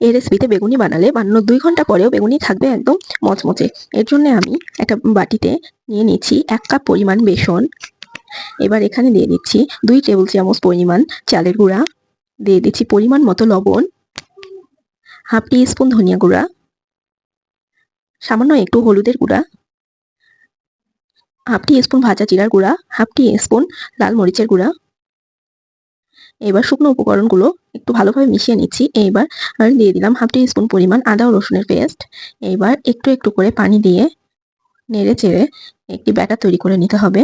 এই রেসিপিতে বেগুনি বানালে বানানোর দুই ঘণ্টা পরেও বেগুনি থাকবে একদম মচমচে। এর জন্য আমি একটা বাটিতে নিয়ে নিচ্ছি এক কাপ পরিমাণ বেসন। এবার এখানে দিয়ে দিচ্ছি দুই টেবিল চামচ পরিমাণ চালের গুঁড়া। দিয়ে দিচ্ছি পরিমাণ মতো লবণ। হাফ টি স্পুন ধনিয়া গুঁড়া। সামান্য একটু হলুদের গুঁড়া। হাফ টি স্পুন ভাজা জিরার গুঁড়া। হাফ টি স্পুন লাল মরিচের গুঁড়া। এবার শুকনো উপকরণগুলো একটু ভালোভাবে মিশিয়ে নিচ্ছি। এইবার দিয়ে দিলাম হাফ টি স্পুন পরিমাণ আদা ও রসুনের পেস্ট। এইবার একটু একটু করে পানি দিয়ে নেড়ে চেড়ে একটি ব্যাটার তৈরি করে নিতে হবে।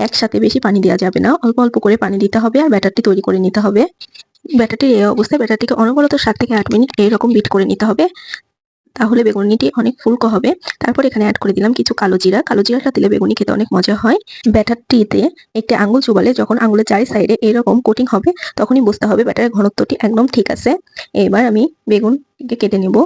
একসাথে বেশি পানি দেওয়া যাবে না। অল্প অল্প করে পানি দিতে হবে আর ব্যাটারটি তৈরি করে নিতে হবে। ব্যাটারটির এই অবস্থায় ব্যাটারটিকে অনবরত সাত থেকে আট মিনিট এইরকম বিট করে নিতে হবে। তাহলে বেগুনিটি অনেক ফুলকো হবে। তারপর এখানে অ্যাড করে দিলাম কিছু কালো জিরা। কালো জিরাটা দিলে বেগুনি খেতে অনেক মজা হয়। ব্যাটারটিতে একটি আঙুল চুবালে যখন আঙুলের চারি সাইডে এরকম কোটিং হবে, তখনই বুঝতে হবে ব্যাটারের ঘনত্বটি একদম ঠিক আছে। এবার আমি বেগুনকে কেটে নেব।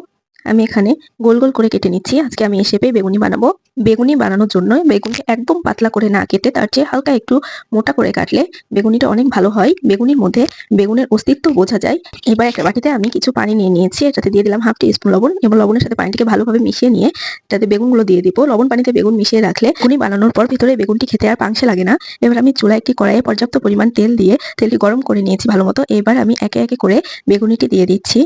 আমি এখানে গোল গোল করে কেটে নিচ্ছি। আজকে আমি এই বেগুনি বানাবো। বেগুনি বানানোর জন্য বেগুনকে একদম পাতলা করে না কেটে তার চেয়ে হালকা একটু মোটা করে কাটলে বেগুনিটা অনেক ভালো হয়। বেগুনির মধ্যে বেগুনের অস্তিত্ব বোঝা যায়। এবার একটা বাটিতে আমি কিছু পানি নিয়ে নিয়েছি। এটাতে দিয়ে দিলাম হাফ টি স্পুন লবণ এবং লবণের সাথে পানিটিকে ভালোভাবে মিশিয়ে নিয়ে এটাতে বেগুনগুলো দিয়ে দিব। লবণ পানিতে বেগুন মিশিয়ে রাখলে বেগুনি বানানোর পর ভিতরে বেগুনটি খেতে আর পাংশে লাগে না। এবার আমি চুলা একটি কড়াইয়ে পর্যাপ্ত পরিমাণ তেল দিয়ে তেলটি গরম করে নিয়েছি ভালো মতো। এবার আমি একে একে করে বেগুনিটি দিয়ে দিচ্ছি।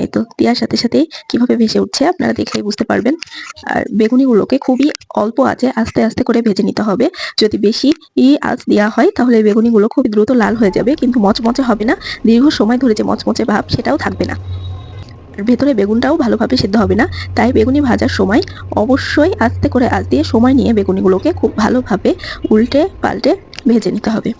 এই তো দেওয়ার সাথে সাথে কীভাবে ভেসে উঠছে আপনারা দেখলেই বুঝতে পারবেন। আর বেগুনিগুলোকে খুবই অল্প আঁচে আস্তে আস্তে করে ভেজে নিতে হবে। যদি বেশি আঁচ দেওয়া হয়, তাহলে বেগুনিগুলো খুব দ্রুত লাল হয়ে যাবে, কিন্তু মচমচে হবে না। দীর্ঘ সময় ধরে যে মচমচে ভাব, সেটাও থাকবে না। ভেতরে বেগুনটাও ভালোভাবে সেদ্ধ হবে না। তাই বেগুনি ভাজার সময় অবশ্যই আস্তে করে আঁচ দিয়ে সময় নিয়ে বেগুনিগুলোকে খুব ভালোভাবে উল্টে পাল্টে ভেজে নিতে হবে।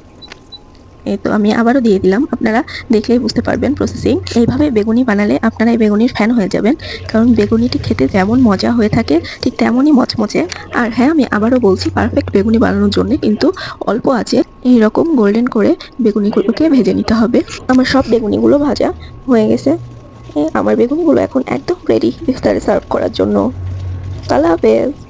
এই তো আমি আবারও দিয়ে দিলাম। আপনারা দেখলেই বুঝতে পারবেন প্রসেসিং এইভাবে বেগুনি বানালে আপনারা এই বেগুনির ফ্যান হয়ে যাবেন। কারণ বেগুনিটি খেতে যেমন মজা হয়ে থাকে, ঠিক তেমনই মচমচে। আর হ্যাঁ আমি আবারও বলছি পারফেক্ট বেগুনি বানানোর জন্য কিন্তু অল্প আছে। এইরকম গোল্ডেন করে বেগুনিগুলোকে ভেজে নিতে হবে। আমার সব বেগুনিগুলো ভাজা হয়ে গেছে। আমার বেগুনিগুলো এখন একদম রেডি ইফতারে সার্ভ করার জন্য। আল্লাহ হাফেজ।